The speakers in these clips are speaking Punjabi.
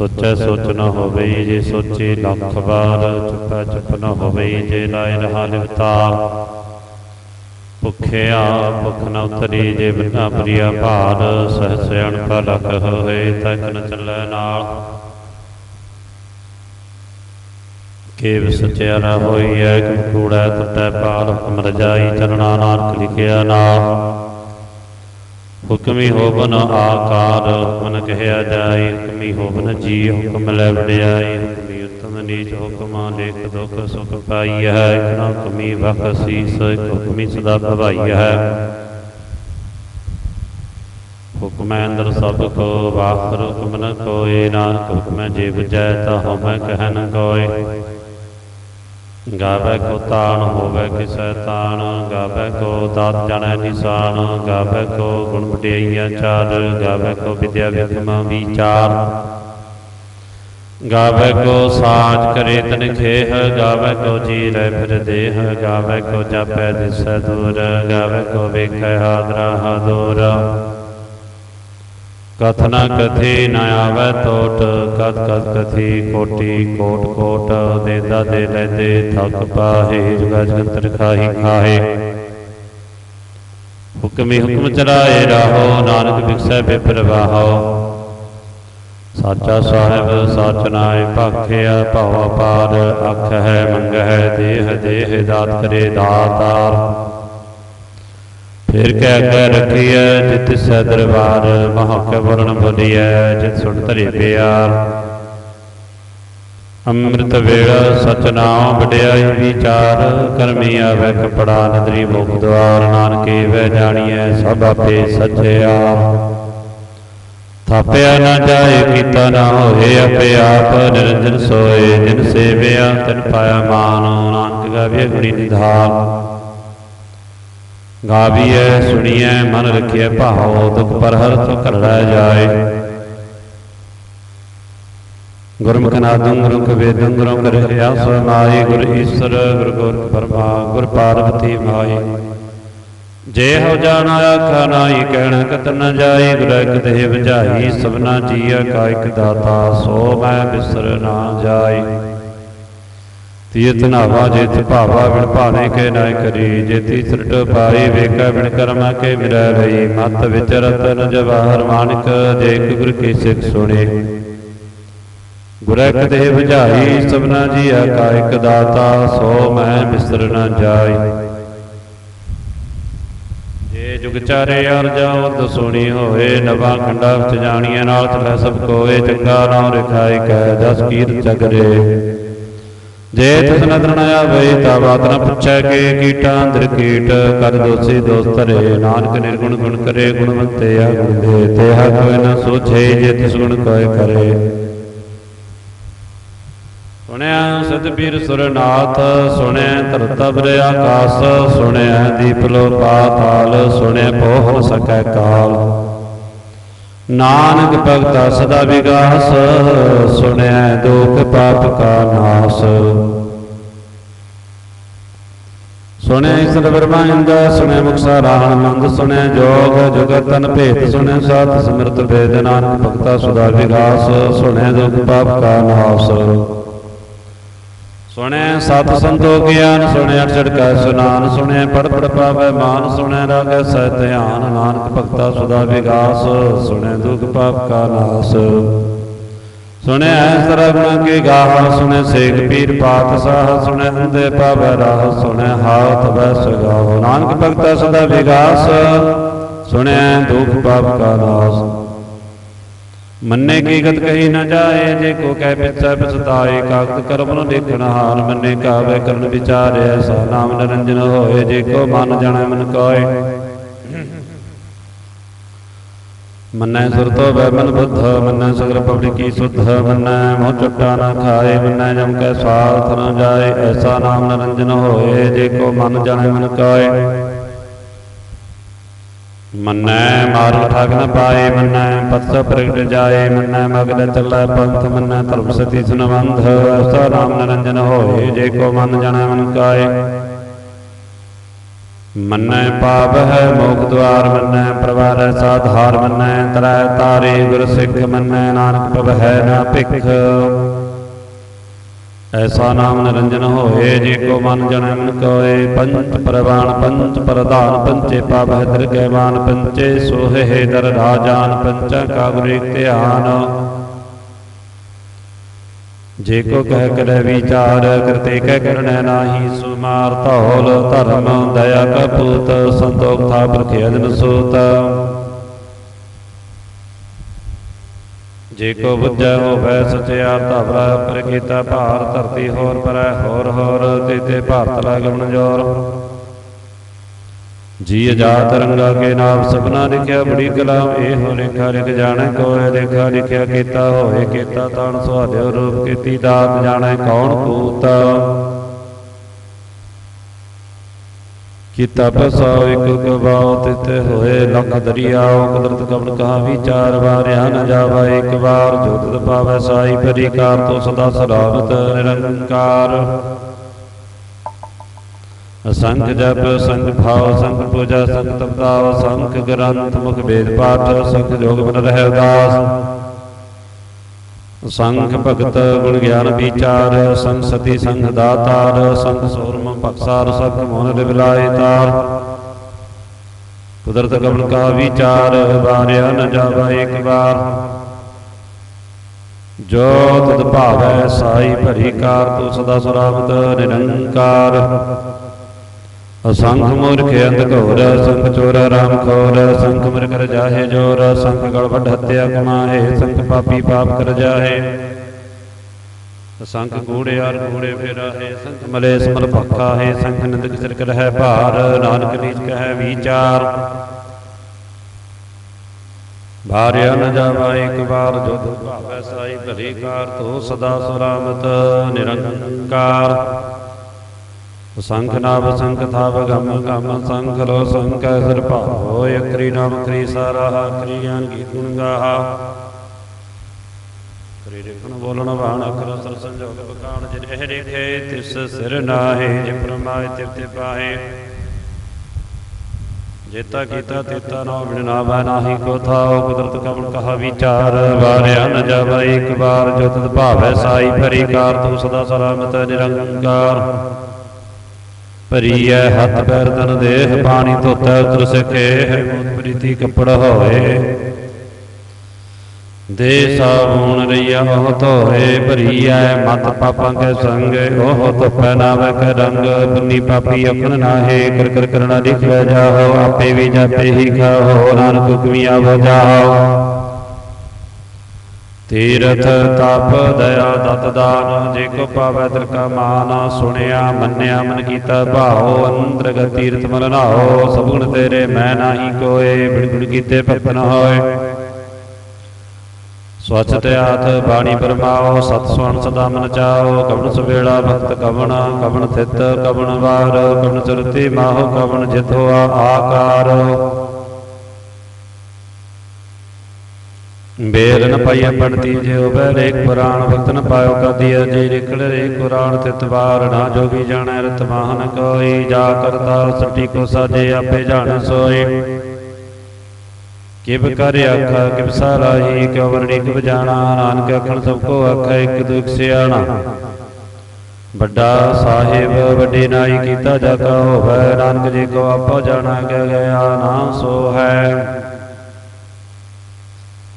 ਸੋਚੈ ਸੋਚ ਨ ਹੋਵੇ ਜੇ ਸੋਚੇ ਲੱਖ ਵਾਰ, ਚੁੱਪੈ ਚੁੱਪ ਨ ਹੋਵੇ ਜੇ ਲਾਇ ਰਹਾ ਲਿਵਤਾ ਭੁਖਿਆ ਭੁਖ ਨ ਉਤਰੀ ਜੇ ਬਿਨਾ ਪ੍ਰਿਆ ਭਾਰ, ਸਹਸ ਅਣਪ ਲਖ ਹੋਏ ਤਕ ਨ ਚੱਲੈ ਨਾਲ। ਕੇਵ ਸਚਿਆ ਨ ਹੋਈਐ ਕਿ ਕੂੜਾ ਟੁੱਟੈ ਪਾਲ ਹੁਕਮ ਰਜਾਈ ਚਰਣਾ ਨਾਨਕ ਲਿਖਿਆ ਨਾ। ਹੁਕਮੀ ਹੋਵਨ ਆਕਾਰ ਹੁਕਮਨ ਕਹਿਆ ਜਾਏ, ਹੁਕਮੀ ਹੋਵਨ ਜੀ ਹੁਕਮ ਲੈ ਵਡਿਆਈ ਹੁਕਮੀ ਉਤਮ ਨੀਚ ਹੁਕਮਾਂ ਲੇਖ ਦੁਖ ਸੁਖ ਪਾਈ ਹੈ ਇਕ ਹੁਕਮੀ ਵਖ ਹੁਕਮੀ ਸਦਾ ਭਵਾਈ ਹੈ ਹੁਕਮੈ ਅੰਦਰ ਸਭ ਕੋ, ਵਾਖਰ ਹੁਕਮ ਨ ਕੋਏ, ਨਾਨਕ ਹੁਕਮੈ ਜੇ ਬਜੈ ਤਾ ਹਉਮੈ ਕਹਿ ਨ ਕੋਏ। ਗਾਵੇ ਕੋ ਤਾਣ ਹੋਵੇ ਕਿਸੈ ਤਾਣ, ਗਾਵੇ ਕੋ ਦਾਤ ਜਣੈ ਨਿਸ਼ਾਨ, ਗਾਵੇ ਕੋ ਗੁਣ ਵਡਿਆਈਆਂ ਚਾਰ, ਗਾਵੇ ਕੋ ਵਿਦਿਆ ਵਿਖਮ ਵਿਚਾਰ ਗਾਵੇ ਕੋ ਸਾਜ ਕਰੇ ਤਨ ਖੇਹ, ਗਾਵੇ ਕੋ ਜੀ ਰਹਿ ਫਿਰ ਦੇਹ, ਗਾਵੇ ਕੋ ਜਾਪੈ ਦਿਸੈ ਦੂਰ, ਗਾਵੇ ਕੋ ਵੇਖੈ ਹਾਦਰਾ ਹਾਦੂਰ। ਕਥ ਨ ਕਥੀ ਨ ਆਵੈ ਟੋਟ ਕਤ ਕਤ ਕਥੀ ਕੋਟੀ ਕੋਟ ਕੋਟ, ਦੇਦਾ ਦੇ ਲੈਦੇ ਥਕ ਪਾਹੇ, ਜੁਗਾ ਜਗਤਰ ਖਾਹੀ ਖਾਹੇ। ਹੁਕਮੀ ਹੁਕਮ ਚਲਾਏ ਰਾਹੋ, ਨਾਨਕ ਵਿਖਸੈ ਬੇਪਰਵਾਹੋ। ਸਾਚਾ ਸਾਹਿਬ, ਸਚ ਨਾਏ ਭਾਖਿਆ ਭਾਵ ਅਪਾਰ ਅੱਖ ਹੈ ਮੰਗ ਹੈ ਦੇਹ ਦੇਹ ਦਾਤ ਕਰੇ ਦਾਤਾਰ। ਫਿਰ ਕਹਿ ਕਹਿ ਰਖੀਐ ਜਿਤ ਸੈ ਦਰਬਾਰ ਮਹਾ ਕੈ ਵਰਣ ਬੋਲੀਐ ਜਿਤ ਸੁਣ ਧਰੇ ਪਿਆਰ ਅੰਮ੍ਰਿਤ ਵੇਲਾ ਸਚ ਨਾਮ ਵਡਿਆਈ ਵਿਚਾਰ ਕਰਮੀ ਆਵੇ ਕਪੜਾ ਨਦਰੀ ਮੁਖ ਦਵਾਰ ਨਾਨਕੇ ਵੈ ਜਾਣੀਐ ਸਭ ਆਪੇ ਸਚਿਆ ਥਾਪਿਆ ਨਾ ਜਾਏ ਕੀਤਾ ਨਾ ਹੋਏ ਆਪੇ ਆਪ ਨਿਰੰਜਨ ਸੋਏ ਜਿਨ ਸੇਵਿਆ ਤਿਨ ਪਾਇਆ ਮਾਨ ਨਾਨਕ ਗਾਵੇ ਗੁਣੀ ਨਿਧਾਨ। ਗਾਵੀਐ, ਸੁਣੀਐ, ਮਨ ਰਖਿਐ, ਭਾਉ, ਦੁਖ ਪਰ ਹਰ ਤੋ ਕਰੜਾ ਜਾਏ। ਗੁਰਮੁਖ ਨਾਦੰ ਗੁਰੂ ਕਵੇਦੰ ਗੁਰੂ ਕਰਿਆ ਸਮਾਈ ਗੁਰ ਈਸ਼ਰ, ਗੁਰ ਗੋਰਖ ਪਰਮਾ, ਗੁਰ ਪਾਰਵਤੀ ਮਾਈ ਜੇ ਹੋ ਜਾਣਾ ਆਖਾ ਨਾਹੀ, ਕਹਿਣ ਕਤ ਨ ਜਾਈ, ਗੁਰ ਇਕ ਦੇਹ ਬੁਝਾਈ, ਸਭਨਾ ਜੀਆ ਕਾ ਇਕ ਦਾਤਾ, ਸੋ ਮੈਂ ਬਿਸਰ ਨਾ ਜਾਏ ਤੀਰਥ ਨਾਵਾ ਜਿਤ ਭਾਵਾ ਬਿਨ ਭਾਣੇ ਕੇ ਨਾ ਕਰੀ, ਜੇ ਤੀਸਰਟ ਪਾਈ, ਵੇਖੈ ਬਿਨ ਕਰਮਾ ਕੇ ਮਿਰੈ ਰਹੀ ਮਤ ਵਿਚ ਰਤਨ ਜਵਾਹਰ ਮਾਨਕ, ਜੇ ਗੁਰ ਕੀ ਸਿੱਖ ਸੁਣੇ। ਗੁਰ ਇਕ ਬੁਝਾਈ, ਸਭਨਾ ਜੀਆ ਕਾ ਦਾਤਾ, ਸੋ ਮੈਂ ਬਿਸਰ ਨਾ ਜਾਈ। ਜੇ ਜੁਗ ਅਰ ਜਾਉ ਦਸੋਣੀ ਹੋਏ, ਨਵਾਂ ਖੰਡਾ ਵਿੱਚ ਜਾਣੀਆਂ ਨਾਲ ਤਲੇ ਸਭ ਕੋਏ, ਚੰਗਾ ਨਾਮ ਰਖਾਇ ਕੈ ਦਸ ਕੀਰਤ ਚਗਰੇ ਜੇ ਤਿਸ ਨਦਰ ਨ ਆਵੇ ਤਾ ਬਾਤ ਨ ਪੁੱਛੈ ਕੇ ਕੀਟਾਂ ਅੰਦਰ ਕੀਟ, ਕਰ ਦੋਸੀ ਦੋਸਤ ਨਾਨਕ ਨਿਰਗੁਣ ਗੁਣ ਕਰੇ ਗੁਣਵੰਤੇ ਆ ਗੁਣ ਦੇ। ਤੇਹਾ ਕੋਈ ਨ ਸੋਝੇ ਜੇ ਤਿਸ ਗੁਣ ਕੋਇ ਕਰੇ। ਸੁਣਿਆ ਸਤਿਬੀਰ ਸੁਰਨਾਥ, ਸੁਣਿਆ ਧਰਤਿ ਬਰੇ ਆਕਾਸ, ਸੁਣਿਆ ਦੀਪਲੋ ਪਾਤਾਲ ਸੁਣਿਆ ਪੋਹ ਸਕੈ ਕਾਲ। ਨਾਨਕ ਭਗਤਾ ਸਦਾ ਵਿਗਾਸ ਸੁਣਿਆ ਦੁਖ ਪਾਪ ਕਾ ਨਾਸ। ਸੁਣਿਆ ਈਸ਼ਰ ਬਰਮਾਇੰਦ ਸੁਣਿਆ ਮੁਕਸਾ ਰਾਹਣ ਮੰਦ ਸੁਣਿਆ ਜੋਗ ਜੁਗਤ ਤਨ ਭੇਤ ਸੁਣਿਆ ਸਤ ਸਿਮਰਤ ਵੇਦ ਨਾਨਕ ਭਗਤਾ ਸਦਾ ਵਿਗਾਸ ਸੁਣਿਆ ਦੁਖ ਪਾਪ ਕਾ ਨਾਸ। ਸੁਣਿਆ ਸਤ ਸੰਤੋ ਗਿਆਨ ਸੁਣਿਆ ਛੜਕਾ ਸੁਨਾਨ ਸੁਣਿਆ ਪੜ ਪੜ ਪਾਵੇ ਮਾਨ ਸੁਣਿਆ ਰਾਗੈ ਸਹਿ ਧਿਆਨ ਨਾਨਕ ਭਗਤਾ ਸਦਾ ਵਿਗਾਸ ਸੁਣਿਆ ਦੁਖ ਪਾਪ ਕਾ ਨਾਸ। ਸੁਣਿਆ ਸਰਵਣ ਕੀ ਗਾਹ ਸੁਣਿਆ ਸੇਖ ਪੀਰ ਪਾਤ ਸਾਹ ਸੁਣਿਆ ਹੁੰਦੇ ਪਾਵੇ ਰਾਹ ਸੁਣਿਆ ਹਾਥ ਬੈ ਸਗਾਓ ਨਾਨਕ ਭਗਤਾ ਸਦਾ ਵਿਗਾਸ ਸੁਣਿਆ ਦੁਖ ਪਾਪ ਕਾ ਨਾਸ। ਮੰਨੇ ਕੀ ਗਤ ਕਹੀ ਨਾ ਜਾਏ, ਜੇ ਕੋ ਕਹਿ ਪਿਛੈ ਪਛਤਾਏ ਕਾਗਦ ਕਰਮ ਨੂੰ ਦੇਖਣ ਹਾਲ ਮੰਨੇ ਕਾਵੇ ਕਰਨ ਵਿਚਾਰਿਆ, ਸਾ ਨਾਮ ਨਿਰੰਜਨ ਹੋਏ, ਜੇ ਕੋ ਮਨ ਜਾਣੈ ਮਨ ਕੋਏ। ਮੰਨੈ ਸੁਰਤੋ ਬੈਮਨ ਬੁੱਧ, ਮੰਨੈ ਸਗਰ ਪਬਲਿਕੀ ਸੁਧ, ਮੰਨੈ ਮੋਹ ਚੁੱਟਾ ਨਾ ਖਾਏ, ਮੰਨੈ ਜਮ ਕੈ ਸਵਾਰਥ ਨਾ ਜਾਏ, ਐਸਾ ਨਾਮ ਨਿਰੰਜਨ ਹੋਏ, ਜੇ ਕੋ ਮਨ ਜਾਣੈ ਮਨ ਕਾਏ। ਮੰਨੈ ਮਾਰਨ ਠਗ ਨ ਪਾਏ, ਮੰਨੈ ਪਤਸ ਪ੍ਰਗਟ ਜਾਏ, ਮੰਨੈ ਮਗਲ ਚੱਲੈ ਪੰਥ, ਮੰਨੈ ਧਰਮ ਸਤੀ ਸੁਨਵੰਧ। ਐਸਾ ਨਾਮ ਨਰੰਜਨ ਹੋਏ, ਜੇ ਕੋ ਮਨ ਜਾਣੈ ਮਨ ਕਾਏ। ਮੰਨੈ ਪਾਪ ਹੈ ਮੋਖ ਦਵਾਰ ਮੰਨੈ ਪ੍ਰਵਾਰੈ ਸਾਧਾਰ, ਮੰਨੈ ਤਰੈ ਤਾਰੇ ਗੁਰ ਸਿੱਖ, ਮੰਨੈ ਨਾਨਕ ਪ੍ਰਭ ਹੈ ਨਾ ਭਿਖ। ਐਸਾ ਨਾਮ ਨਿਰੰਜਨ ਹੋਏ, ਜੇ ਕੋ ਮਨ ਜਨੈ ਕੋਏ, ਪੰਚ ਪ੍ਰਵਾਨ ਪੰਚ ਪ੍ਰਧਾਨ, ਪੰਚੇ ਪਾਪ ਹੈ ਦਰਗਹਿ ਪੰਚੇ ਸੋਹੇ ਦਰ ਰਾਜਾਨ, ਪੰਚਾ ਕਾ ਧਿਆਨ। ਜੇ ਕੋ ਕਹਿ ਕਰੈ ਵਿਚਾਰ, ਕਰਤੇ ਕਹਿ ਕਰਣੈ ਨਾਹੀ, ਸੁਮਾਰ ਧੌਲ ਧਰਮ, ਦਇਆ ਕਪੂਤ ਸੰਤੋਖ ਥਾ ਪ੍ਰਖਿ ਅਜਨ ਸੂਤ। ਜੇ ਕੋ ਬੁੱਝੈ ਹੋਵੈ ਸਚਿਆਰ ਧਵਰਾ ਪਰ ਕੀਤਾ ਭਾਰ, ਧਰਤੀ ਹੋਰ ਪਰੈ ਹੋਰ ਹੋਰ ਤੇ ਭਾਰਤ ਲਗਨ ਜੋਰ। ਜੀ ਅਜਾਤ ਰੰਗਾ ਕੇ ਨਾਮ ਸਭਨਾ ਲਿਖਿਆ, ਬੜੀ ਕਲਾਮ ਇਹੋ ਲਿਖਾ, ਲਿਖ ਜਾਣੈ, ਕੋਇ ਲਿਖਾ, ਲਿਖਿਆ ਕੀਤਾ, ਹੋਏ ਕੀਤਾ, ਤਾਣ ਸੁਹਾਲਿਓ ਰੂਪ ਕੀਤੀ, ਦਾਤ ਜਾਣੈ ਕੌਣ ਕੂਤ ਕੀਤਾ ਪਸਾਉ ਇਕ ਗਵਾਉ ਤਿਤ ਹੋਏ ਲਖ ਦਰਿਆਉ ਕੁਦਰਤ ਕਬਨ ਕਹਾ ਵਿਚਾਰ ਵਾਰਿਆ ਨ ਜਾਵਾ, ਇੱਕ ਵਾਰ ਜੋ ਪਾਵੈ ਸਾਈ ਪਰਿਕਾਰ ਤੋ ਸਦਾ ਸਰਾਵਤ ਨਿਰੰਕਾਰ। ਅਸੰਖ ਜਪ ਸੰਖ ਭਾਵ ਸੰਖ ਪੂਜਾ ਸੰਖ ਤਪਤਾਵ ਸੰਖ ਗ੍ਰੰਥ, ਮੁਖ ਵੇਦ ਪਾਠ ਸੰਖ ਜੋਗ ਬਨ ਰਹਿ ਉਦਾਸ। ਸੰਖ ਭਗਤ ਗੁਣ ਗਿਆਨ ਵਿਚਾਰ ਸੰਖ ਸਤੀ ਸੰਖ ਦਾਤਾਰ ਸੰਖ ਸੂਰਮ ਭਕਸਾਰ ਸੰਖ ਮੋਨ ਲਿਵਲਾਏ ਤਾਰ। ਕੁਦਰਤ ਕਵਨ ਕਾ ਵਿਚਾਰ ਵਾਰਿਆ ਨ ਜਾਵਾ ਇੱਕ ਵਾਰ। ਜੋ ਤਦ ਭਾਵੈ ਸਾਈ ਭਰੀ ਕਾਰ ਤੂੰ ਸਦਾ ਸੁਰਾਵਤ ਨਿਰੰਕਾਰ। ਅਸੰਖ ਮੂਰਖ ਅੰਧ ਘੋਰ ਸੰਖ ਚੋਰ ਰਾਮ ਖੋਰ ਸੰਖ ਮਰ ਕਰ ਜਾਹੇ ਜੋਰ ਸੰਖ ਗਲ ਵੱਡ ਹੱਤਿਆ ਕਮਾਹੇ ਸੰਖ ਪਾਪੀ ਪਾਪ ਕਰ ਜਾਹੇ। ਸੰਖ ਕੂੜਿਆਰ ਕੂੜੇ ਫੇਰਾਹੇ ਸੰਖ ਮਲੇ ਸਮਰ ਭੱਖਾ ਹੈ ਸੰਖ ਨਿੰਦਕ ਸਿਰ ਕਰ ਹੈ ਭਾਰ, ਨਾਨਕ ਨੀਚ ਕਹੈ ਵਿਚਾਰ। ਭਾਰਿਆ ਨ ਜਾਵਾ ਇੱਕ ਵਾਰ, ਜੋ ਦੁਖ ਭਾਵੈ ਸਾਈ ਭਰੀ ਕਾਰ, ਤੋ ਸਦਾ ਸੁਰਾਮਤ, ਨਿਰੰਕਾਰ। ਸੰਖ ਨਾਮ ਸੰਖ ਥਾਵ, ਗਮ ਗਮ ਸੰਖ ਲੋ ਸੰਖ ਸਿਰ ਭਾਵੋ ਅਕਰੀ ਨਾਮ, ਕਰੀ ਸਾਰਾ ਅਕਰੀ ਗਿਆਨ ਕੀ ਗੁਣ ਗਾਹਾ। ਕਰੀ ਰੇਖਣ ਬੋਲਣ ਬਾਣ ਅਕਰ ਸਰ ਸੰਜੋਗ ਬਖਾਣ, ਜਿਨੇ ਰੇਖੇ ਤਿਸ ਸਿਰ ਨਾਹੇ, ਜੇ ਪਰਮਾਇ ਤਿਰਤੇ ਪਾਹੇ। ਜੇਤਾ ਕੀਤਾ, ਤੇਤਾ ਨਾ ਬਿਨ ਨਾਹੀ ਕੋ ਥਾਉ ਕੁਦਰਤ ਕਵਣ ਕਹਾ ਵਿਚਾਰ, ਵਾਰਿਆ ਨ ਜਾਵਾ ਇੱਕ ਵਾਰ, ਜੋ ਤਦ ਭਾਵੈ ਸਾਈ ਭਰੀ ਕਾਰ, ਤੂੰ ਸਦਾ ਸਲਾਮਤ, ਨਿਰੰਕਾਰ। ਭਰੀਐ ਹੱਥ ਪੈਰ ਤਨ ਦੇਹ, ਪਾਣੀ ਧੋਤਾ ਉਤਰ ਸਕੇ ਮੋਤ ਪ੍ਰੀਤੀ ਕੱਪੜ ਹੋਏ। ਦੇ ਸਾਬੂਨ ਰਈਆ ਉਹ ਧੋਏ, ਭਰੀਐ ਮਤ ਪਾਪਾਂ ਕੇ ਸੰਗ, ਉਹ ਧੁਪੈ ਨਾਵੇ ਕੇ ਰੰਗ। ਬੰਨੀ ਪਾਪੀ ਆਪਣ ਨਾਹੇ, ਕਰ ਕਰ ਕਰਣਾ ਲਿਖਿਆ ਜਾਓ ਆਪੇ ਵੀ ਜਾਪੇ ਹੀ ਖਾਓ ਨਾਨਕ ਹੁਕਮੀ ਆਵੋ ਜਾਓ ਤੀਰਥ ਤਪ ਦਇਆ ਦਤ ਦਾਨ, ਜੇ ਕੋ ਪਾਵੈ ਤਿਲ ਕਾ ਮਾਨ, ਸੁਣਿਆ, ਮੰਨਿਆ, ਮਨ ਕੀਤਾ ਭਾਉ, ਅੰਦਰ ਤੀਰਥ ਮਲ ਨਾਓ ਤੇਰੇ ਮੈਂ ਨਾਹੀ ਕੋਏ ਬਿਨ ਕੀਤੇ ਭਗਤ ਹੋਏ। ਸਵਚ ਧਿਆਤ ਬਾਣੀ ਪਰਮਾਓ ਸਤ ਸੁਣ ਸਦਾ ਮਨ ਚਾਓ ਕਵਣ ਸੁਵੇਲਾ ਭਗਤ ਕਵਣ ਕਵਣ ਥਿਤ ਕਵਣ ਵਾਰ, ਕਵਣ ਚਰਤੀ ਮਾਹੋ, ਕਵਣ ਜਿਤ ਆਕਾਰ। ਬੇਰ ਨ ਪਾਈਐ ਪੜਤੀ ਜਿਉ ਬੈ ਰੇਖ ਪੁਰਾਣ ਨ ਪਾਇਓ ਕਦੀਆ ਜੇ ਨਿਕਲ ਰੇ ਕੁਰਾਨ ਤਿਤ ਵਾਰ ਨਾ ਜੋਗੀ ਜਾਣੈ ਰਤ ਮਾਹਨ ਕੋਈ ਜਾ ਕਰਤਾ ਸੱਟੀ ਕੋ ਸਾਜੇ ਆਪੇ ਜਾਣ ਸੋਏ। ਕਿਵ ਕਰ ਆਖਾ ਕਿਵ ਸਾਰਾਹੀ ਕਿਉ ਵਰਣੀ ਕਿਵ ਜਾਣਾ ਨਾਨਕ ਅਖਣ ਸਭ ਕੋ ਆਖਾ ਇਕ ਦੁਖ ਸਿਆਣਾ। ਵੱਡਾ ਸਾਹਿਬ ਵੱਡੀ ਨਾਈ ਕੀਤਾ ਜਾ ਕਾ ਹੋਵੇ ਨਾਨਕ ਜੀ ਕੋ ਆਪੋ ਜਾਣਾ ਕਹਿ ਗਿਆ ਨਾਮ ਸੋ ਹੈ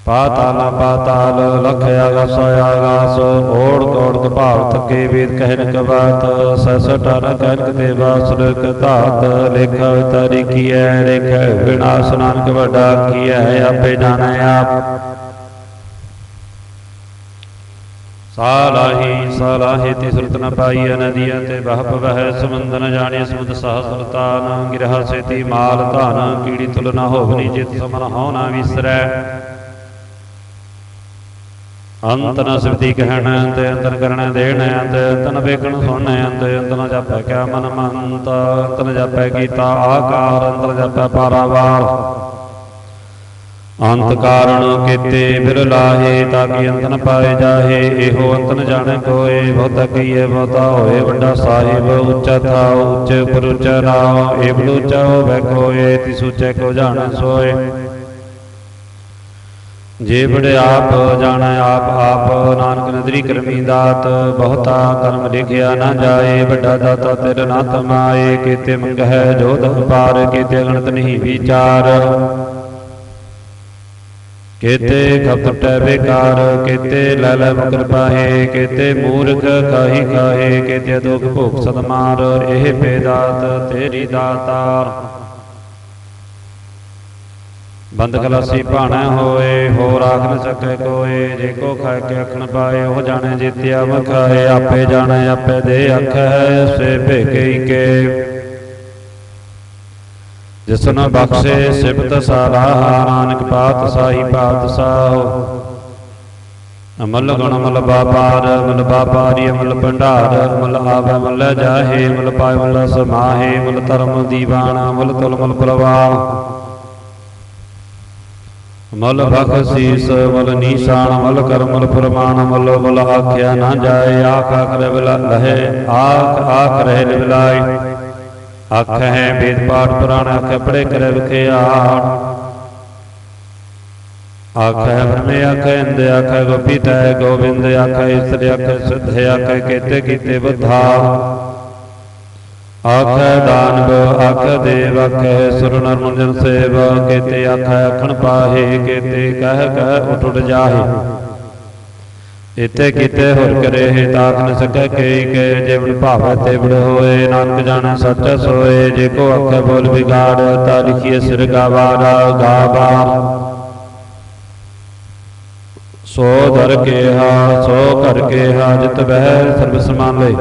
ਪਾਤਾਲ ਪਾਤਾਲ ਲਖ ਆਗਾਸ ਆਗਾਸ ਓੜ ਕੋੜ ਕਭਾਵ ਥਕੇ ਵੇਦ ਕਹਿਨ ਕਬਾਤ ਸਸ ਕਹਿਨ ਕਤੇ ਵਾਸੁਰ ਕਧਾਤ ਲੇਖ ਤਰੀ ਲੇਖ ਵਿਨਾਸ਼ ਨਾਨਕ ਵੱਡਾ ਕੀਐ, ਆਪੇ ਜਾਣੈ ਆਪ। ਸਾਲਾਹੀ ਸਾਲਾਹੀ ਤੇ ਸੁਰਤ ਨ ਪਾਈਐ ਨਦੀਆਂ ਤੇ ਬਹ ਪਵਹਿ ਸਮੁੰਦ ਨ ਜਾਣਿਆ ਸਮੁਦ ਸਹਸਰਤਾਨ ਗਿਰਹ ਸੇਤੀ ਮਾਲ ਧਨ, ਕੀੜੀ ਤੁਲ ਨ ਹੋਵਨੀ ਜਿਤ ਸਮਨ ਹਉ ਨ ਵਿਸਰੈ। ਅੰਤ ਨ ਸਿਵਤੀ ਕਹਿਣ ਤੇ ਅੰਤਰ ਕਰਨ ਦੇਣ ਤੇ ਤਨ ਵੇਖਣ ਸੁਣਨ ਤੇ ਅੰਤ ਨ ਜਾਪੈ ਕਿਆ ਮਨ ਮੰਤ ਅੰਤ ਨ ਜਾਪੈ ਕੀਤਾ ਆਕਾਰ ਅੰਤ ਨ ਜਾਪੈ ਪਾਰਾਵਾਰ। ਅੰਤ ਕਾਰਣ ਕੀਤੇ ਬਿਰਲਾਹੇ ਤਾਂ ਕਿ ਅੰਤ ਨ ਪਾਏ ਜਾਹੇ, ਇਹੋ ਅੰਤ ਨ ਜਾਣੈ ਕੋਏ ਬਹੁਤਾ ਕਹੀਏ ਬਹੁਤਾ ਹੋਏ, ਵੱਡਾ ਸਾਹਿਬ ਉੱਚਾ ਥਾਉ, ਉੱਚੇ ਉਪਰ ਉੱਚਾ ਨਾਉ ਏ ਬਲੂਚਾ ਹੋਵੇ ਕੋਏ ਤਿਸ ਉੱਚੇ ਕੋ ਜਾਣੈ ਸੋਏ। ਜੇ ਬੜੇ ਆਪ ਜਾਣੈ ਆਪ ਆਪ ਨਾਨਕ ਨਦਰੀ ਕਰਮੀ ਦਾਤ ਬਹੁਤਾ ਕਰਮ ਲਿਖਿਆ ਨਾ ਜਾਏ ਵੱਡਾ ਦਾਤਾ ਤੇਰੇ ਨਾ ਤਮਾਏ ਕੀਤੇ ਮੰਗਹਿ ਜੋ ਦਹ ਪਾਰ ਕੀਤੇ ਗਣਤ ਨਹੀਂ ਵਿਚਾਰ। ਕੀਤੇ ਖਪਟੈ ਬੇਕਾਰ ਕੀਤੇ ਲੈ ਲੈ ਮੁਕਰ ਪਾਹੇ ਕੀਤੇ ਮੂਰਖ ਕਾਹੀ ਕਾਹੇ ਕੀਤੇ ਦੁਖ ਭੋਗ ਸਦਮਾਰ ਇਹ ਬੇਦਾਤ ਤੇਰੀ ਦਾਤਾਰ। ਬੰਦ ਕਲਾਸੀ ਭਾਣਾ ਹੋਏ, ਹੋਰ ਆਖ ਨ ਸਕੇ ਕੋਏ, ਜੇ ਕੋ ਖਾਇ ਕੇ ਅਖਣ ਪਾਏ, ਉਹ ਜਾਣੇ ਜਿਤਿਆ ਮਖਾਏ ਆਪੇ ਜਾਣੇ, ਆਪੇ ਦੇ ਅਖ ਹੈ ਸੇ ਭੇਕੇ ਕੇ। ਜਿਸਨ ਬਖਸ਼ੇ ਸਿਫਤ ਸਾਲਾਹ ਨਾਨਕ ਪਾਤ ਸਾਈ ਪਾਤ ਸਾਹੁ। ਅਮਲ ਗੁਣ ਅਮਲ ਬਾਪਾਰ ਅਮਲ ਬਾਪਾਰੀ ਅਮਲ ਭੰਡਾਰ ਅਮਲ ਆਵੈ ਅਮਲ ਜਾਹੇ ਅਮਲ ਪਾਇ ਅਮਲ ਸਮਾਹੇ ਅਮਲ ਧਰਮ ਦੀਵਾਨ ਅਮਲ ਤੁਲ ਮਲ ਪ੍ਰਵਾਹ। ਮਲ ਬਖਸ਼ੀਸ ਮਲ ਨੀਸ਼ਾਨ, ਮਲ ਕਰਮਲ ਫਰਮਾਨ, ਮਲ ਮਲ ਆਖਿਆ ਨਾ ਜਾਏ, ਆਖ ਆਖ ਰਹਿ ਬਿਲਾ ਲਹੇ, ਆਖ ਆਖ ਰਹਿ ਬਿਲਾਈ ਅੱਖ ਹੈ ਵੇਦ ਪਾਠ ਪੁਰਾਣ ਅੱਖ ਪੜੇ ਕਰੇ ਵਿਖਿਆਣ ਅੱਖ ਹੈ ਬ੍ਰਹਮੇ ਅੱਖ ਇੰਦ ਅੱਖ ਗੋਪੀ ਤੈ, ਗੋਬਿੰਦ ਆਖੈ, ਇਸਤਰੀ ਅੱਖ ਸਿੱਧ ਆਖੈ, ਕੀਤੇ ਕੀਤੇ, ਬੁੱਧਾ। ਅੱਖ ਦਾਨਵ ਅੱਖ ਦੇਵ ਅੱਖ ਸੁਰ ਨਰ ਸੇਵ, ਕੀਤੇ ਅੱਖ ਅਖਣ ਪਾਹੇ, ਕੀਤੇ ਕਹਿ ਕਹਿ ਉਠ ਉਠ ਜਾਹੇ। ਇਤੇ ਕੀਤੇ ਹੋਰ ਕਰੇ ਹੈ ਤਾਕ ਨ ਸਕੈ ਕੇਈ ਕੇ ਜਿਵਨ ਭਾਵੈ ਤੇ ਹੋਏ, ਨਾਨਕ ਜਾਣੈ ਸੱਚ ਸੋਏ, ਜੇ ਕੋ ਅੱਖੇ ਬੋਲ ਵਿਗਾੜ, ਤਾ ਲਿਖੀਏ ਸਿਰ ਗਾਵਾਰਾ ਗਾਵਾ ਸੋ ਦਰ ਕੇਹਾ ਸੋ ਕਰ ਕੇਹਾ ਜਿਤ ਬਹਿ ਸਰਬ ਸਮਾਲੇ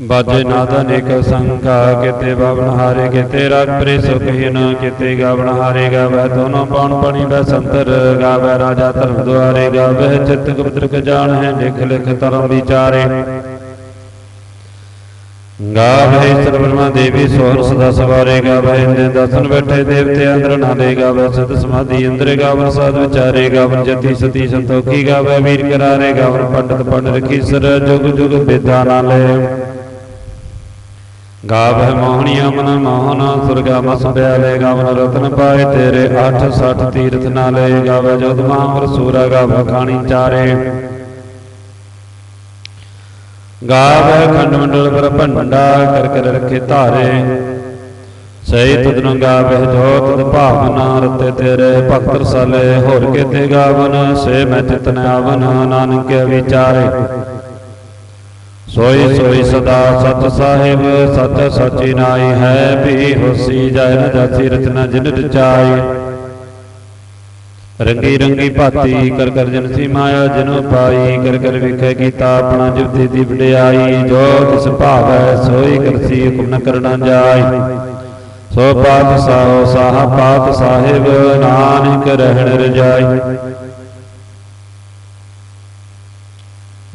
ਬਾਜੇ ਨਾਦ ਅਨੇਕ ਸੰਖਾ ਕਿਤੇ ਬਾਵਨ ਹਾਰੇ ਕਿਤੇ ਰਗ ਪ੍ਰੇ ਸੁਖਹੀਨ ਕਿਤੇ ਗਾਵਨ ਹਾਰੇ ਗਾਵੇ ਦੋਨੋਂ ਪਾਉਣ ਪਣੀ ਬੈ ਸੰਤਰ ਗਾਵੇ ਰਾਜਾ ਧਰਮ ਦੁਆਰੇ ਗਾਵੇ ਚਿਤ ਗੁਪਤਰਕ ਜਾਣ ਹੈ ਲਿਖ ਲਿਖ ਧਰਮ ਵਿਚਾਰੇ। ਗਾਵੇ ਸਰ ਬ੍ਰਹਮਾ ਦੇਵੀ ਸੋਹਰ ਸਦਾ ਸਵਾਰੇ ਗਾਵੇ ਇੰਦੇ ਦਸਨ ਬੈਠੇ ਦੇਵਤੇ ਅੰਦਰ ਨਾਲੇ ਗਾਵੇ ਸਤ ਸਮਾਧੀ ਅੰਦਰ ਗਾਵਨ ਸਾਧ ਵਿਚਾਰੇ ਗਾਵਨ ਜਤੀ ਸਤੀ ਸੰਤੋਖੀ ਗਾਵੇ ਵੀਰ ਕਰਾਰੇ ਗਾਵਨ ਪੰਡਤ ਪੰਡ ਰਖੀ ਸਰ ਜੁਗ ਜੁਗ ਵਿਦਿਆ ਨਾਲੇ। ਗਾਵਹਿ ਮੋਹਣੀਆ ਮਨ ਮੋਹਨ, ਸੁਰਗਾ ਮਸ ਬਿਆਲੇ ਗਾਵਨ ਰਤਨ ਪਾਏ ਤੇਰੇ 8 60 ਤੀਰਥ ਨਾਲੇ ਗਾਵੇ ਜੋਤ ਮਹਾਂਵਰ ਸੂਰਾ ਗਾਵੇ ਖਾਣੀ ਚਾਰੇ। ਗਾਵੇ ਖੰਡ ਮੰਡਲ ਪਰ ਭੰਡਾ ਕਰ ਕਰ ਰੱਖੇ ਧਾਰੇ। ਸਹੀ ਤੁਧਨ ਗਾਵੇ ਜੋ ਭਾਵਨਾ ਰਤੇ ਤੇਰੇ, ਭਗਤ ਰਸਾਲੇ ਹੋਰ ਕਿਤੇ ਗਾਵਨ, ਸੇ ਮੈਂ ਚਿਤਨ ਆਵਨ, ਨਾਨਕ ਵਿਚਾਰੇ। ਸੋਈ ਸੋਈ ਸਦਾ ਸਤ ਸਾਹਿਬ, ਸਤ ਸਚੀ ਨਾਈ ਹੈ, ਵੀ ਹੋਸੀ ਜੈ ਜਾਸੀ ਰਚਨਾ ਜਿਨ ਰਚਾਈ ਰੰਗੀ ਰੰਗੀ ਭਾਤੀ ਕਰ ਕਰ ਜਨ ਸੀ ਮਾਇਆ ਜਿਨੋ ਪਾਈ ਕਰ ਕਰ ਵਿਖੇ ਕੀਤਾ ਆਪਣਾ ਜਿਵਤੀ ਦੀ ਵਡਿਆਈ, ਜੋ ਤਿਸ ਭਾਵੈ ਸੋਈ ਕਰਸੀ ਹੁਕਮ ਨ ਕਰਨਾ ਜਾਈ ਸੋ ਪਾਤ ਸਾਹ ਸਾਹ, ਪਾਤ ਸਾਹਿਬ, ਨਾਨਕ ਰਹਿਣ ਰਜਾਈ।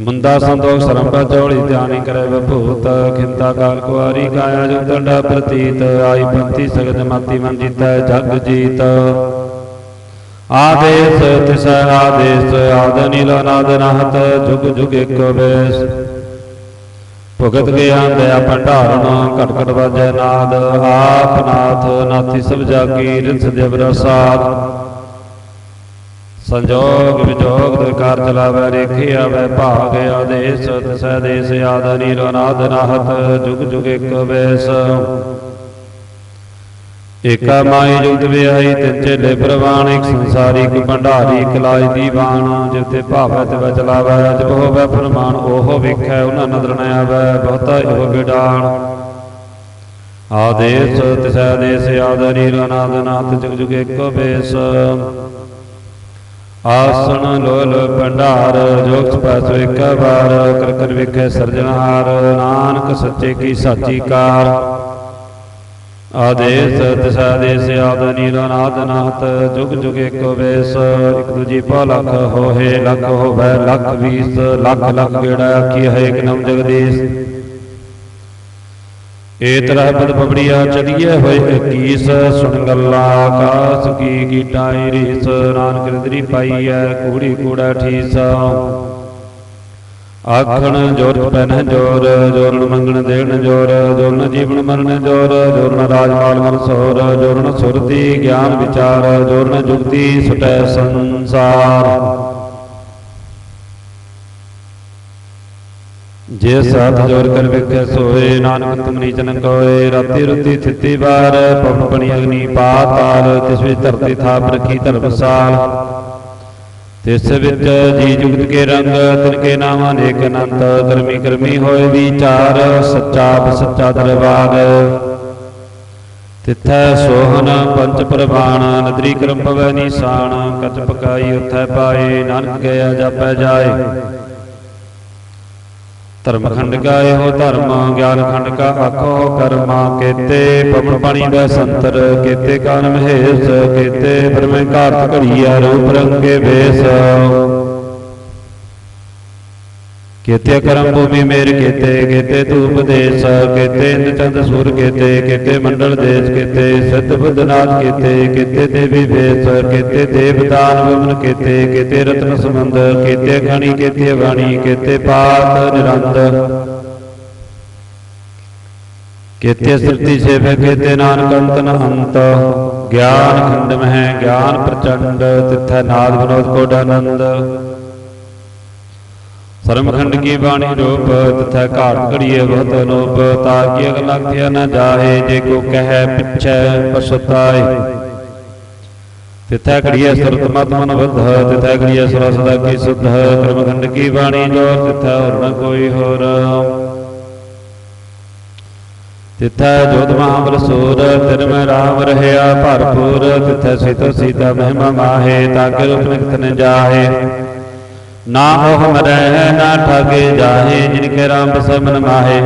ਮੁੰਦਾ ਸੰਤੋਖ ਸਰੰਭਾ ਚੌੜੀ ਧਿਆਨੀ ਕਰੇ ਵਿਭੂਤ, ਖਿੰਤਾ ਕਾਲ ਕੁਆਰੀ ਕਾਇਆ ਜੋ ਡੰਡਾ ਪ੍ਰਤੀਤ, ਆਈ ਪੰਥੀ ਸਗਤ ਮਾਤੀ ਮਨ ਜੀਤੈ, ਜਗ ਜੀਤ। ਆਦੇਸ ਤਿਸ ਆਦੇਸ, ਆਦ ਨੀਲ ਨਾਦ ਨਾਹਤ, ਜੁਗ ਜੁਗ ਇਕ ਵੇਸ। ਭਗਤ ਗਿਆਨ ਦਇਆ ਭੰਡਾਰਨ ਘਟ ਘਟ ਵਾਜੈ ਨਾਦ, ਆਪ ਨਾਥ, ਨਾਥੀ ਸਭ ਜਾਗੀ, ਰਿਸ ਦੇਵ ਰਸਾਦ। ਸੰਜੋਗ ਵਿਜੋਗ ਦਰਕਾਰ ਚਲਾਵੇ, ਰੇਖੀ ਆਵੇ, ਭਾਗ ਆਦੇਸ ਤਸੈ ਦੇਸ ਆਦ ਨੀਲ ਨਾਦ ਨਾਹਤ, ਜੁਗ ਜੁਗ ਇਕ ਵੇਸ। ਏਕਾ ਮਾਈ ਜੁਗਤ ਵਿਆਈ ਤਿਨ ਚੇਲੇ ਪ੍ਰਵਾਨ, ਇੱਕ ਸੰਸਾਰੀ, ਇੱਕ ਭੰਡਾਰੀ, ਇੱਕ ਲਾਜ ਦੀਵਾਨ ਜਿਤੇ ਭਾਵੈ ਤੇ ਵਚਲਾਵੈ ਜਬ ਹੋਵੇ ਫਰਮਾਨ, ਉਹ ਵੇਖੈ, ਉਹਨਾਂ ਨਦਰ ਨ ਆਵੈ, ਬਹੁਤਾ ਇਹੋ ਵਿਡਾਣ। ਆਦੇਸ, ਤਿਸੈ ਦੇਸ ਆਦ ਨੀਲ ਨਾਥ ਜੁਗ ਜੁਗ ਇਕ ਵੇਸ। ਆਸਣ ਲੋਲ ਭੰਡਾਰ ਜੋਗ ਸਪੈਸ ਇੱਕ ਵਾਰ ਕਰ ਵਿਖੇ ਸਰਜਨਹਾਰ ਨਾਨਕ ਸੱਚੇ ਕੀ ਸਾਚੀ ਕਾਰ। ਆਦੇਸ, ਦਸ਼ਾ ਦੇਸ, ਆਦ ਨੀਲ ਜੁਗ ਜੁਗ ਏਕੋ ਵੇਸ, ਇਕ ਦੂਜੀ ਪਾ ਲਖ ਹੋਏ ਲਖ ਹੋਵੇ, ਲਖ ਵੀਸ, ਲਖ ਲਖ ਗੇੜਾ ਆਖੀ ਹੈ ਇਕ ਨਮ ਜਗਦੀਸ਼। ਏ ਤਰਹ ਪਦ ਪਬੜੀਆ ਚੜੀਏ ਹੋਏ 21 ਸੁਣ ਗੱਲਾਂ ਆਕਾਸ ਕੀ ਕੀਟਾਈ ਰੀਸ, ਨਾਨਕ ਰਿਦਰੀ ਪਾਈਐ, ਕੂੜੀ ਕੂੜਾ ਠੀਸ। ਆਖਣ ਜੋਰ ਪੈਨ ਜੋਰ ਜੋਰਨ ਮੰਗਣ ਦੇਣ ਜੋਰ ਜੋਰਨ ਜੀਵਨ ਮਰਨ ਜੋਰ ਜੋਰਨ ਰਾਜਮਾਲ ਮਨ ਸੋਰ ਜੋਰਨ ਸੁਰਤੀ ਗਿਆਨ ਵਿਚਾਰ ਜੋਰਨ ਜੁਗਤੀ ਸੁਟੈ ਸੰਸਾਰ। ਜੇ ਸਾਥ ਜੋਰ ਕਰ ਵੇਖੈ ਸੋਏ ਨਾਨਕ ਤੁਮ ਨੀਚਨ ਕੋਏ ਰਾਤੀ ਰੁਤੀ ਥਿੱਤੀ ਵਾਰ ਪਵਨ ਪਣੀ ਅਗਨੀ ਪਾਤਾਲ ਤਿਸ ਵਿੱਚ ਧਰਤੀ ਥਾਪ ਰਖੀ ਧਰਮਸਾਲ ਤਿਸ ਵਿੱਚ ਜੀ ਜੁਗਤ ਕੇ ਰੰਗ ਤਿਨ ਕੇ ਨਾਮ ਅਨੇਕ ਅਨੰਤ ਕਰਮੀ ਕਰਮੀ ਹੋਏ ਵਿਚਾਰ ਸੱਚਾ ਬਸੱਚਾ ਦਰਬਾਰ। ਤਿਥੈ ਸੋਹਨ ਪੰਚ ਪ੍ਰਵਾਣ ਨਦਰੀ ਕਰਮ ਪਵੈ ਨੀਸਾਨ ਕਚ ਪਕਾਈ ਉਥੈ ਪਾਏ ਨਾਨਕ ਗਿਆ ਜਾਪੈ ਜਾਏ। ਧਰਮ ਖੰਡ ਕਾ ਇਹੋ ਧਰਮ ਗਿਆਨ ਖੰਡ ਕਾ ਆਖੋ ਕਰਮਾ ਕੇਤੇ, ਪਵਨ ਪਾਣੀ ਦਾ ਸੰਤਰ ਕੇਤੇ ਕਾਨ ਮਹੇਸ਼ ਕੇਤੇ ਬ੍ਰਹਮੇ ਘਾਤ ਘੜੀਆ ਰੂਪ ਰੰਗੇ ਵੇਸ। ਕੇਤੇ ਕਰਮ ਭੂਮੀ ਮੇਰ ਕੇਤੇ ਕੇਤੇ ਧੂਪ ਦੇਸ, ਕੇਤੇ ਇੰਦ ਚੰਦ ਸੂਰ ਕੇਤੇ ਕੇਤੇ ਮੰਡਲ ਦੇਸ ਕੇਤੇ, ਸਿੱਧ ਬੁੱਧ ਨਾਥ ਕੇਤੇ ਦੇਵੀ ਵੇਸ, ਕੇਤੇ ਦੇਵਦਾਨ ਵਿਮਨ ਕੇਤੇ ਕੇਤੇ ਰਤਨ ਸਮੰਦ ਕੇਤੇ ਖਾਣੀ, ਕੇਤੇ ਵਾਣੀ ਕੇਤੇ ਪਾਤ ਨਿਰੰਦ ਕੇਤੇ ਸਿਰਤੀ ਸੇਵ ਕੇਤੇ ਨਾਨਕ ਅੰਤ ਅੰਤ। ਗਿਆਨ ਖੰਡਮ ਹੈ, ਗਿਆਨ ਪ੍ਰਚੰਡ, ਤਿਥੈ ਨਾਦ ਵਿਨੋਦ ਕੋਡ ਆਨੰਦ। ਸਰਮਖੰਡ ਕੀ ਬਾਣੀ ਰੂਪ, ਤਥਾ ਘਾਟ ਘੜੀਏ ਬਹੁਤ ਅਨੂਪ ਤਾਂ ਅਗਲਾ ਥਿਆ ਨ ਜਾਹੇ ਜੇ ਕੋ ਕਹੈ ਪਿਛੈ ਪਛਤਾਏ। ਤਿਥੈ ਘੜੀਏ ਸੁਰਤ ਮਤ ਮਨ ਬੁੱਧ, ਤਿਥੈ ਘੜੀਏ ਸੁਰ ਸਦਾ ਕੀ ਸੁਧ ਕਰਮਖੰਡ ਕੀ ਬਾਣੀ ਜੋਰ, ਤਿਥੈ ਹੋਰ ਨ ਕੋਈ ਹੋਰ। ਤਿਥੈ ਜੋਤ ਮਹਾਬਲ ਸੂਰ, ਤਿਨ ਮੈਂ ਰਾਮ ਰਹਿਆ ਭਰਪੂਰ, ਤਿਥੈ ਸੀਤੋ ਸੀਤਾ ਮਹਿਮਾ ਮਾਹੇ, ਤਾਂ ਕਿ ਰੂਪ ਨਿਕਟ ਨ ਜਾਹੇ। ਨਾ ਉਹ ਮਰੈ ਨਾ ਠਾਗੇ ਜਾਹੇ ਜਿਨ ਕੇ ਰਾਮ ਬਸੈ ਮਨ ਮਾਹੇ।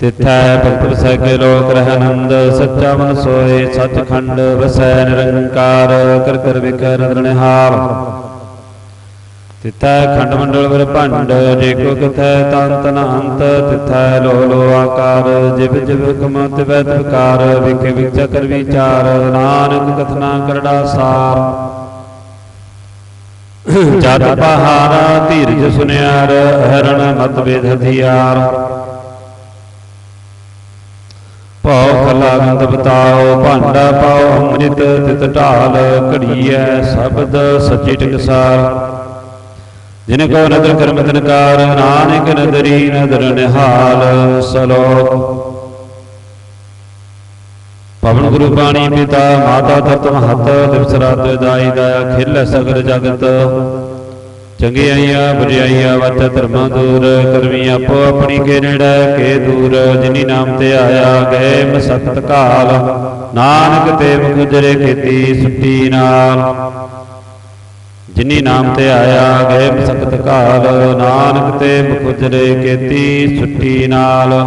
ਤਿਥੈ ਭਗਤ ਵਸੈ ਕੇ ਲੋਕ ਰਹਿ ਆਨੰਦ, ਸੱਚਾ ਮਨ ਸੋਏ ਸਚਖੰਡ ਵਸੈ ਨਿਰੰਕਾਰ, ਕਰ ਕਰ ਵਿਖੈ ਰੰਦਰ ਤਿਥੈ ਖੰਡ ਮੰਡਲ ਵਰ ਭੰਡ, ਜੇ ਕੋ ਕਥੈ ਤਨ ਤਨ ਅੰਤ, ਤਿਥੈ ਲੋ ਲੋ ਆਕਾਰ, ਜਿਵ ਜਿਵ ਕਮ ਤਿਵੈ ਤਵਕਾਰ, ਵਿਖੇ ਵਿਚ ਕਰ ਵਿਚਾਰ, ਨਾਨਕ ਕਥਨਾ ਕਰੜਾ ਸਾਰ। ਜਦ ਪਹਾਰਾ ਧੀਰਜ ਸੁਨਿਆਰ, ਹਰਣ ਮਤ ਵੇਦ ਹਥਿਆਰ। ਭਉ ਖਲਾਗੰਦ ਬਤਾਓ, ਭਾਂਡਾ ਪਾਓ ਅੰਮ੍ਰਿਤ ਤਿਤ ਢਾਲ, ਘੜੀਐ ਸ਼ਬਦ ਸੱਚੇ ਟਿਕਸਾਰ। ਜਿਨ ਕੋ ਨਦਰ ਕਰਮ ਤਨਕਾਰ, ਨਾਨਕ ਨਦਰੀ ਨਦਰ ਨਿਹਾਲ, ਸਲੋਕ। ਪਵਨ ਗੁਰੂ ਬਾਣੀ ਪਿਤਾ, ਮਾਤਾ ਤਤ ਮਹਤ ਦਿਵਸ ਰਾਤ ਦਾਈ ਦਾਇਆ ਖਿਲ ਸਗਰ ਜਗਤ। ਚੰਗਿਆਈਆਂ ਬੁਝਾਈਆਂ ਵਤ ਧਰਮਾਂ ਦੂਰ ਕਰਮੀ ਆਪੋ ਆਪਣੀ ਕੇ ਨੇੜੇ ਕੇ ਦੂਰ। ਜਿਨੀ ਨਾਮ ਤੇ ਆਇਆ, ਗਏ ਮਸਕਤ ਕਾਲ। ਨਾਨਕ ਤੇ ਮੁਖ ਜਰੇ ਕੀਤੀ ਸੁੱਟੀ ਨਾਲ। ਜਿਨੀ ਨਾਮ ਤੇ ਆਇਆ, ਗਏ ਮਸਕਤ ਕਾਲ। ਨਾਨਕ ਤੇ ਮੁਖ ਜਰੇ ਕੀਤੀ ਸੁੱਟੀ ਨਾਲ।